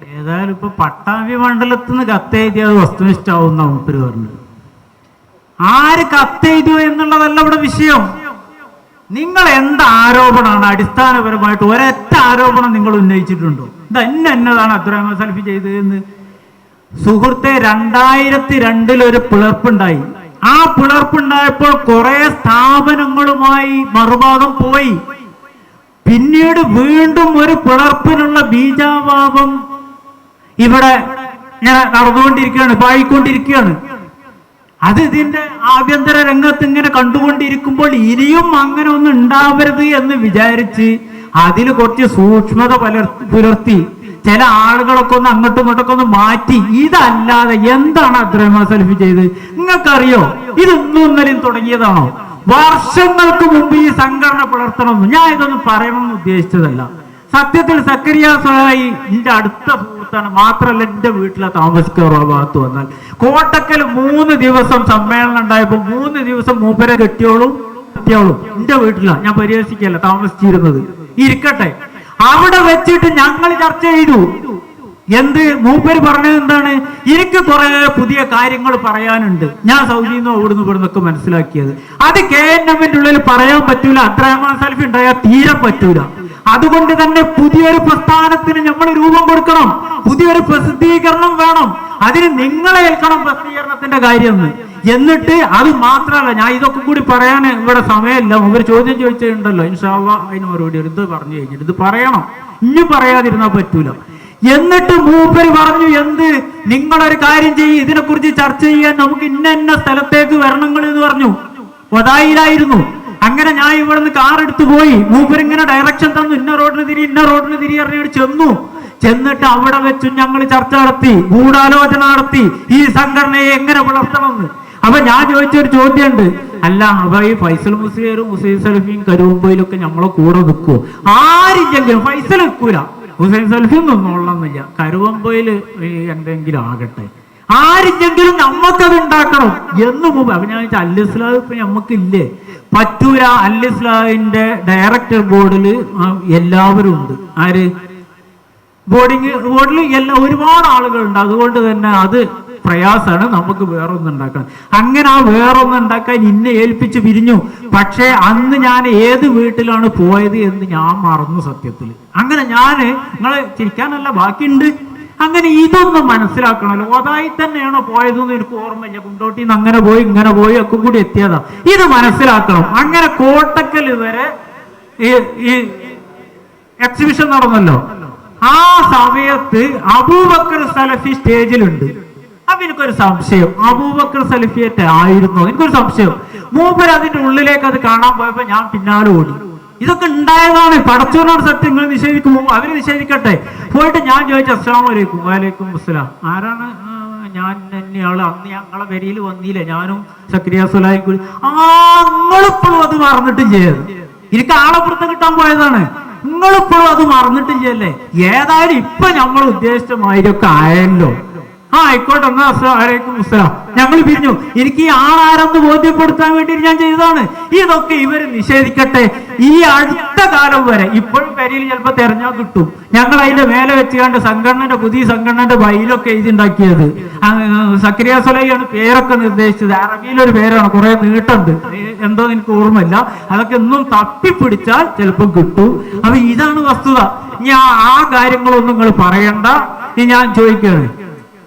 ഏതായാലും ഇപ്പൊ പട്ടാമ്പി മണ്ഡലത്തിൽ നിന്ന് കത്തെഴുതിയത് വസ്തുനിഷ്ഠാവുന്ന മൂപ്പര് പറഞ്ഞു ആര് കത്തെഴുതിയോ എന്നുള്ളതല്ല ഇവിടെ വിഷയം. നിങ്ങൾ എന്ത് ആരോപണമാണ് അടിസ്ഥാനപരമായിട്ട് ഒരൊറ്റ ആരോപണം നിങ്ങൾ ഉന്നയിച്ചിട്ടുണ്ടോ? ഇത് എന്നെ എന്നതാണ് അബ്ദുറഹ്മാൻ സൽഫി ചെയ്തതെന്ന്? സുഹൃത്തെ രണ്ടായിരത്തി രണ്ടിൽ ഒരു പിളർപ്പുണ്ടായി. ആ പിളർപ്പുണ്ടായപ്പോൾ കുറെ സ്ഥാപനങ്ങളുമായി മറുഭാഗം പോയി. പിന്നീട് വീണ്ടും ഒരു പിളർപ്പിനുള്ള ബീജാഭാവം ഇവിടെ ഇങ്ങനെ നടന്നുകൊണ്ടിരിക്കുകയാണ് പായിക്കൊണ്ടിരിക്കുകയാണ്. അത് ഇതിന്റെ ആഭ്യന്തര രംഗത്ത് ഇങ്ങനെ കണ്ടുകൊണ്ടിരിക്കുമ്പോൾ ഇനിയും അങ്ങനെ ഒന്നും ഉണ്ടാവരുത് എന്ന് വിചാരിച്ച് അതിൽ കുറച്ച് സൂക്ഷ്മത പുലർ പുലർത്തി ചില ആളുകളൊക്കെ ഒന്ന് അങ്ങോട്ടും ഇങ്ങോട്ടൊക്കെ ഒന്ന് മാറ്റി ഇതല്ലാതെ എന്താണ് അബ്ദുറഹ്മാൻ സെൽഫ് ചെയ്ത് നിങ്ങൾക്കറിയോ? ഇത് ഇന്നും ഇന്നലെയും തുടങ്ങിയതാണോ? വർഷങ്ങൾക്ക് മുമ്പ് ഈ സംഘടന പുലർത്തണമെന്ന്. ഞാൻ ഇതൊന്നും പറയണമെന്ന് ഉദ്ദേശിച്ചതല്ല. സത്യത്തിൽ സക്കരിയ എന്റെ അടുത്ത സുഹൃത്താണ് മാത്രമല്ല എന്റെ വീട്ടിലെ താമസിക്കാറോ ഭാഗത്ത് വന്നാൽ. കോട്ടക്കൽ മൂന്ന് ദിവസം സമ്മേളനം ഉണ്ടായപ്പോ മൂന്ന് ദിവസം മൂപ്പരെ കെട്ടിയോളും കെട്ടിയോളും. എന്റെ വീട്ടിലാണ് ഞാൻ പരിഹസിക്കല്ല താമസിച്ചിരുന്നത്. ഇരിക്കട്ടെ. അവിടെ വെച്ചിട്ട് ഞങ്ങൾ ചർച്ച ചെയ്തു. എന്ത്? മൂപ്പര് പറഞ്ഞത് എന്താണ്? എനിക്ക് കുറെ പുതിയ കാര്യങ്ങൾ പറയാനുണ്ട്. ഞാൻ സൗദിയിൽ നിന്നോ അവിടുന്ന് ഇവിടുന്നൊക്കെ മനസ്സിലാക്കിയത്. അത് കെ എൻ എമ്മിന്റെ ഉള്ളിൽ പറയാൻ പറ്റൂല. അബ്ദുറഹ്മാൻ സൽഫി ഉണ്ടായാൽ തീരെ പറ്റൂല. അതുകൊണ്ട് തന്നെ പുതിയൊരു പ്രസ്ഥാനത്തിന് നമ്മൾ രൂപം കൊടുക്കണം. പുതിയൊരു പ്രസിദ്ധീകരണം വേണം. അതിന് നിങ്ങളെ ഏൽക്കണം പ്രസിദ്ധീകരണത്തിന്റെ കാര്യം എന്നിട്ട് അത് മാത്രമല്ല ഞാൻ ഇതൊക്കെ കൂടി പറയാൻ ഇവിടെ സമയമില്ല. ഇവർ ചോദ്യം ചോദിച്ചിട്ടുണ്ടല്ലോ ഇൻഷാല്ല അതിന് മറുപടി ഇത് പറഞ്ഞു കഴിഞ്ഞിട്ട് ഇത് പറയണം. ഇനി പറയാതിരുന്നാൽ പറ്റൂല. എന്നിട്ട് മൂപ്പര് പറഞ്ഞു എന്ത്? നിങ്ങളൊരു കാര്യം ചെയ്യും. ഇതിനെക്കുറിച്ച് ചർച്ച ചെയ്യാൻ നമുക്ക് ഇന്ന സ്ഥലത്തേക്ക് വരണങ്ങൾ എന്ന് പറഞ്ഞു. ഒതായിലായിരുന്നു. അങ്ങനെ ഞാൻ ഇവിടെ നിന്ന് കാർ എടുത്തു പോയി. മൂപ്പരിങ്ങനെ ഡയറക്ഷൻ തന്നു. ഇന്ന റോഡിന് തിരി ഇന്ന റോഡിന് തിരി അറിഞ്ഞിട്ട് ചെന്നു. ചെന്നിട്ട് അവിടെ വെച്ചും ഞങ്ങൾ ചർച്ച നടത്തി ഗൂഢാലോചന നടത്തി ഈ സംഘടനയെ എങ്ങനെ വളർത്തണമെന്ന്. അപ്പൊ ഞാൻ ചോദിച്ചൊരു ചോദ്യമുണ്ട്. അല്ല അപ്പൊ ഈ ഫൈസൽ മുസ്ലിയും ഹുസൈൻ സലഫിയും കരുവുമ്പോയിലൊക്കെ നമ്മളെ കൂടെ നിൽക്കുവോ? ആരില്ലെങ്കിലും ഫൈസൽ നിൽക്കൂല. ഹുസൈൻ സൽഫി ഒന്നും ഉള്ളന്നില്ല കരുവമ്പോയിൽ ഈ എന്തെങ്കിലും ആകട്ടെ. ആരില്ലെങ്കിലും നമ്മക്കത് ഉണ്ടാക്കണം എന്ന് അപ്പൊ ഞാൻ ചോദിച്ചാൽ അൽ ഇപ്പൊ നമ്മക്കില്ലേ പറ്റൂല അൽ ഇസ്ലാമിന്റെ ഡയറക്ടർ ബോർഡിൽ എല്ലാവരും ഉണ്ട് ആര്? ബോർഡിങ് ബോർഡിൽ എല്ലാ ഒരുപാട് ആളുകളുണ്ട്. അതുകൊണ്ട് തന്നെ അത് പ്രയാസമാണ് നമുക്ക് വേറൊന്നും ഉണ്ടാക്കണം അങ്ങനെ ആ വേറൊന്നും ഉണ്ടാക്കാൻ ഇന്നെ ഏൽപ്പിച്ച് പിരിഞ്ഞു. പക്ഷേ അന്ന് ഞാൻ ഏത് വീട്ടിലാണ് പോയത് എന്ന് ഞാൻ മറന്നു സത്യത്തിൽ അങ്ങനെ ഞാൻ നിങ്ങളെ ചിരിക്കാനല്ല ബാക്കിയുണ്ട്. അങ്ങനെ ഇതൊന്നും മനസ്സിലാക്കണമല്ലോ. അതായി തന്നെയാണോ പോയതെന്ന് എനിക്ക് ഓർമ്മയില്ല. കുണ്ടോട്ടിന്ന് അങ്ങനെ പോയി ഇങ്ങനെ പോയി ഒക്കെ കൂടി എത്തിയതാ. ഇത് മനസ്സിലാക്കണം. അങ്ങനെ കോട്ടക്കൽ വരെ ഈ എക്സിബിഷൻ നടന്നല്ലോ. ആ സമയത്ത് അബൂബക്കർ സലഫി സ്റ്റേജിലുണ്ട്. അപ്പൊ എനിക്കൊരു സംശയം. അബൂബക്കർ സലഫിയറ്റ് ആയിരുന്നു? എനിക്കൊരു സംശയം. മൂപ്പർ അതിന്റെ ഉള്ളിലേക്ക് അത് കാണാൻ പോയപ്പോ ഞാൻ പിന്നാലെ ഓടി. ഇതൊക്കെ ഉണ്ടായതാണ്. പടച്ചവനോട് സത്യം നിങ്ങൾ നിഷേധിക്കുമ്പോൾ അവർ നിഷേധിക്കട്ടെ. പോയിട്ട് ഞാൻ ചോദിച്ചു അസ്സാം വലൈക്കും വലൈക്കും അസ്സലാം. ആരാണ്? ഞാൻ തന്നെയാൾ അന്ന് ഞങ്ങളെ വരിയിൽ വന്നില്ല ഞാനും സക്രിയ സുലായി കൂടി. ആ നിങ്ങളിപ്പോഴും അത് മറന്നിട്ടില്ലേ എനിക്ക് ആളെ പുറത്ത് കിട്ടാൻ പോയതാണ്. നിങ്ങളിപ്പോഴും അത് മറന്നിട്ടില്ലല്ലേ ഏതായാലും ഇപ്പൊ നമ്മൾ ഉദ്ദേശിച്ച മാതിരിയൊക്കെ ആയല്ലോ. ആ ആയിക്കോട്ടെ എന്നാ അസ്സലാമലൈക്കും അസ്സലാം. ഞങ്ങൾ പിരിഞ്ഞു. എനിക്ക് ഈ ആളാരെന്ന് ബോധ്യപ്പെടുത്താൻ വേണ്ടി ഞാൻ ചെയ്തതാണ്. ഇതൊക്കെ ഇവർ നിഷേധിക്കട്ടെ. ഈ അടുത്ത കാലം വരെ ഇപ്പോഴും കരിയിൽ ചിലപ്പോ തെരഞ്ഞാൽ കിട്ടും. ഞങ്ങൾ അതിന്റെ മേലെ വെച്ചുകൊണ്ട് സംഘടനയുടെ പുതിയ സംഘടനയുടെ ബൈലൊക്കെ എഴുതിണ്ടാക്കിയത്. സക്രിയ സൊലൈയാണ് പേരൊക്കെ നിർദ്ദേശിച്ചത്. അറബിയിലൊരു പേരാണ് കുറെ നീട്ടുണ്ട്. എന്തോ എനിക്ക് ഓർമ്മയില്ല? അതൊക്കെ ഒന്നും തപ്പിപ്പിടിച്ചാൽ ചിലപ്പോൾ കിട്ടും. അപ്പൊ ഇതാണ് വസ്തുത. ഇനി ആ- കാര്യങ്ങളൊന്നും നിങ്ങൾ പറയണ്ട. ഞാൻ ചോദിക്കുകയാണ്